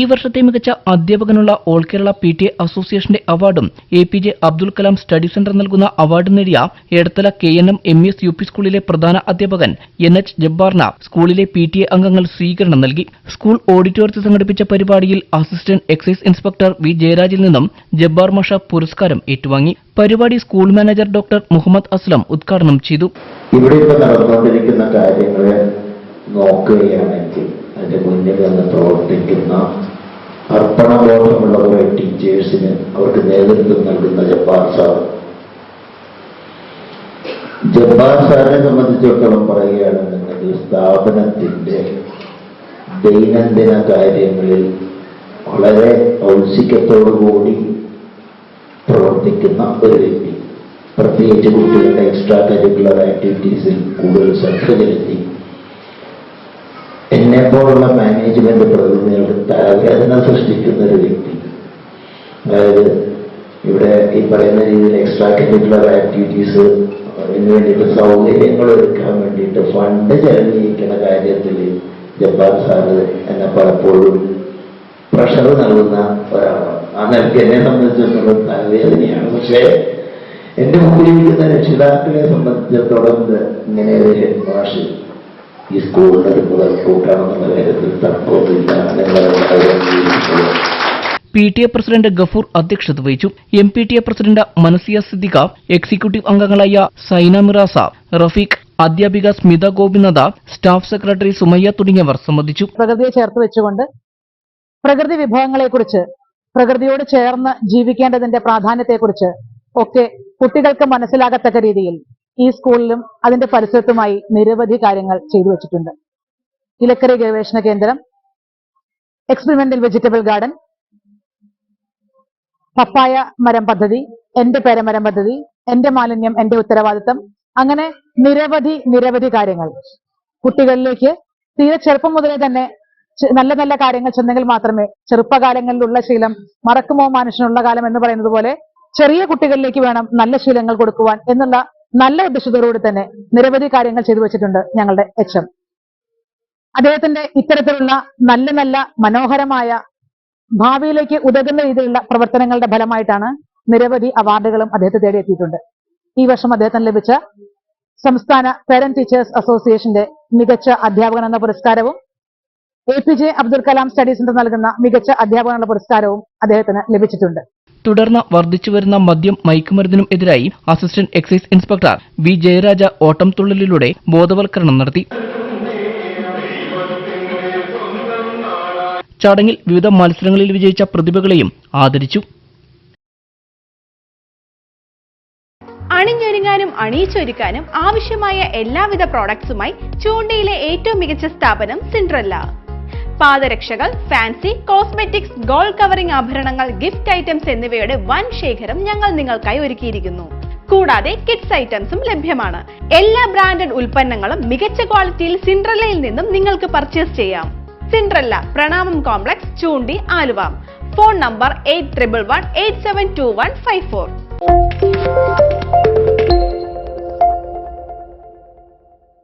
ഈ വർഷത്തെ മികച്ച അധ്യാപകനുള്ള all Kerala P T A അസോസിയേഷന്റെ അവാർഡും A P J Abdul Kalam study centre നൽകുന്ന അവാർഡും നേടിയ Edathala K N M M S U P സ്കൂളിലെ പ്രധാന അധ്യാപകൻ എൻ എച്ച് ജബ്ബാറിന് സ്കൂളിലെ പി ടി എ അംഗങ്ങൾ സ്വീകരണം നൽകി. സ്കൂൾ ഓഡിറ്റോറിയത്തിൽ സംഘടിപ്പിച്ച പരിപാടിയിൽ അസിസ്റ്റന്റ് എക്സൈസ് ഇൻസ്പെക്ടർ വി ജയരാജിൽ നിന്നും ജബ്ബാർ മഷ പുരസ്കാരം ഏറ്റുവാങ്ങി. പരിപാടി school manager doctor Muhammad Aslam ഉദ്ഘാടനം ചെയ്തു. ഇവിടെ നടന്നുകൊണ്ടിരിക്കുന്ന കാര്യങ്ങളെ നോക്കുകയാണെങ്കിൽ അതിന്റെ മുന്നിൽ നിന്ന് പ്രവർത്തിക്കുന്ന അർപ്പണബോധമുള്ള കുറെ ടീച്ചേഴ്സിന് അവർക്ക് നേതൃത്വം നൽകുന്ന ജബ്ബാർ സാർ. ജബ്ബാർ സാറിനെ സംബന്ധിച്ചിടത്തോളം പറയുകയാണെന്നുണ്ടെങ്കിൽ സ്ഥാപനത്തിന്റെ ദൈനംദിന കാര്യങ്ങളിൽ വളരെ ഔത്സുക്യത്തോടുകൂടി പ്രവർത്തിക്കുന്ന ഒരു വ്യക്തി. പ്രത്യേകിച്ച് കുട്ടികളുടെ എക്സ്ട്രാ കരിക്കുലർ ആക്ടിവിറ്റീസിൽ കൂടുതൽ ശ്രദ്ധ ചെലുത്തി. എന്നെ പോലുള്ള മാനേജ്മെന്റ് പ്രതിനിധികൾക്ക് തലവേദന സൃഷ്ടിക്കുന്ന ഒരു വ്യക്തി. അതായത് ഇവിടെ ഈ പറയുന്ന രീതിയിൽ എക്സ്ട്രാ കരിക്കുലർ ആക്ടിവിറ്റീസ് അതിന് വേണ്ടിയിട്ട് സൗകര്യങ്ങൾ ഒരുക്കാൻ വേണ്ടിയിട്ട് ഫണ്ട് ചെലവഴിക്കുന്ന കാര്യത്തിൽ ജപ്പാൻ സാറ് എന്നെ പലപ്പോഴും പ്രഷർ നൽകുന്ന ഒരാളാണ്. ആ നിലയ്ക്ക് എന്നെ സംബന്ധിച്ചിടത്തോളം തലവേദനയാണ് പക്ഷേ എന്റെ മുമ്പിലിരിക്കുന്ന രക്ഷിതാക്കളെ സംബന്ധിച്ചിടത്തോളം ഇങ്ങനെ ഒരു ഹെഡ് മാഷ് ഈ സ്കൂളിന്റെ ഒരു മുതൽക്കൂട്ടാണെന്നുള്ള കാര്യത്തിൽ തർക്കമൊന്നുമില്ല. എന്നുള്ള P T A president Gafoor അധ്യക്ഷത വഹിച്ചു. M P T A president Manasiya Siddiqa executive അംഗങ്ങളായ സൈന മിറാസ റഫീഖ് അധ്യാപിക സ്മിത ഗോപിനാഥ സ്റ്റാഫ് സെക്രട്ടറി സുമയ്യ തുടങ്ങിയവർ സംബന്ധിച്ചു. പ്രകൃതിയെ ചേർത്ത് വെച്ചുകൊണ്ട് പ്രകൃതി വിഭവങ്ങളെക്കുറിച്ച് പ്രകൃതിയോട് ചേർന്ന് ജീവിക്കേണ്ടതിന്റെ പ്രാധാന്യത്തെക്കുറിച്ച് ഒക്കെ കുട്ടികൾക്ക് മനസ്സിലാകത്തക്ക രീതിയിൽ ഈ സ്കൂളിലും അതിന്റെ പരിസരത്തുമായി നിരവധി കാര്യങ്ങൾ ചെയ്തു വെച്ചിട്ടുണ്ട്. ഇലക്കറി ഗവേഷണ കേന്ദ്രം എക്സ്പെരിമെന്റൽ വെജിറ്റബിൾ ഗാർഡൻ പപ്പായ മരം പദ്ധതി എന്റെ പേരമരം പദ്ധതി എന്റെ മാലിന്യം എന്റെ ഉത്തരവാദിത്തം അങ്ങനെ നിരവധി നിരവധി കാര്യങ്ങൾ. കുട്ടികളിലേക്ക് തീരെ ചെറുപ്പം മുതലേ തന്നെ നല്ല നല്ല കാര്യങ്ങൾ ചെന്നെങ്കിൽ മാത്രമേ ചെറുപ്പകാലങ്ങളിലുള്ള ശീലം മറക്കുമോ മനുഷ്യനുള്ള കാലം എന്ന് പറയുന്നത് പോലെ ചെറിയ കുട്ടികളിലേക്ക് വേണം നല്ല ശീലങ്ങൾ കൊടുക്കുവാൻ എന്നുള്ള നല്ല ഉദ്ദേശത്തോടുകൂടി തന്നെ നിരവധി കാര്യങ്ങൾ ചെയ്തു വെച്ചിട്ടുണ്ട് ഞങ്ങളുടെ എച്ച് എം. അദ്ദേഹത്തിന്റെ ഇത്തരത്തിലുള്ള നല്ല നല്ല മനോഹരമായ ഭാവിയിലേക്ക് ഉതകുന്ന രീതിയിലുള്ള പ്രവർത്തനങ്ങളുടെ ഫലമായിട്ടാണ് നിരവധി അവാർഡുകളും അദ്ദേഹത്തെ തേടിയെത്തിയിട്ടുണ്ട്. ഈ വർഷം അദ്ദേഹത്തിന് ലഭിച്ച സംസ്ഥാന പേരന്റ് ടീച്ചേഴ്സ് അസോസിയേഷന്റെ മികച്ച അധ്യാപകൻ എന്ന പുരസ്കാരവും A P J Abdul Kalam study നൽകുന്ന മികച്ച അധ്യാപകനുള്ള പുരസ്കാരവും അദ്ദേഹത്തിന് ലഭിച്ചിട്ടുണ്ട്. തുടർന്ന് വർദ്ധിച്ചുവരുന്ന മദ്യം മയക്കുമരുന്നിനും എതിരായി assistant excise inspector V Jayaraj ഓട്ടം തുള്ളലിലൂടെ ബോധവൽക്കരണം നടത്തി. ചടങ്ങിൽ വിവിധ മത്സരങ്ങളിൽ വിജയിച്ച പ്രതിഭകളെയും ആദരിച്ചു. അണിഞ്ഞൊരുങ്ങാനും അണിയിച്ചൊരുക്കാനും ആവശ്യമായ എല്ലാവിധ പ്രോഡക്ട്സുമായി ചൂണ്ടയിലെ ഏറ്റവും മികച്ച സ്ഥാപനം സിൻഡ്രല്ല പാദരക്ഷകൾ ഫാൻസി കോസ്മെറ്റിക്സ് ഗോൾഡ് കവറിംഗ് ആഭരണങ്ങൾ ഗിഫ്റ്റ് ഐറ്റംസ് എന്നിവയുടെ വൻ ശേഖരം ഞങ്ങൾ നിങ്ങൾക്കായി ഒരുക്കിയിരിക്കുന്നു. കൂടാതെ കിഡ്സ് ഐറ്റംസും ലഭ്യമാണ്. എല്ലാ ബ്രാൻഡഡ് ഉൽപ്പന്നങ്ങളും മികച്ച ക്വാളിറ്റിയിൽ സിൻഡ്രല്ലയിൽ നിന്നും നിങ്ങൾക്ക് പർച്ചേസ് ചെയ്യാം. Cinderella Pranamam complex Choondi Aluva. Phone number eight triple one eight seven two one five four